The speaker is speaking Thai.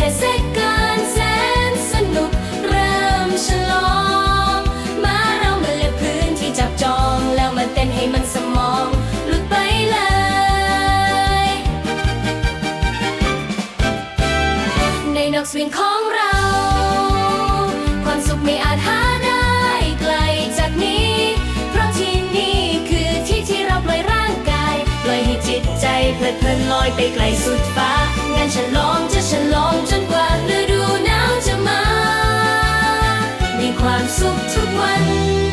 เทศกาลแสนสนุกเริ่มฉลองมาเรามาเลือกพื้นที่จับจองแล้วมาเต้นให้มันสมองหลุดไปเลย ในนกสวิของเรา ความสุขไม่อาจหาได้ไกลจากนี้ เพราะที่นี่คือที่ที่เราปล่อยร่างกายปล่อยให้จิตใจเพลิดเพลินลอยไปไกลสุดฟ้า งานลองจะฉลองจนกว่าฤดูหนาวจะมา มีความสุขทุกวัน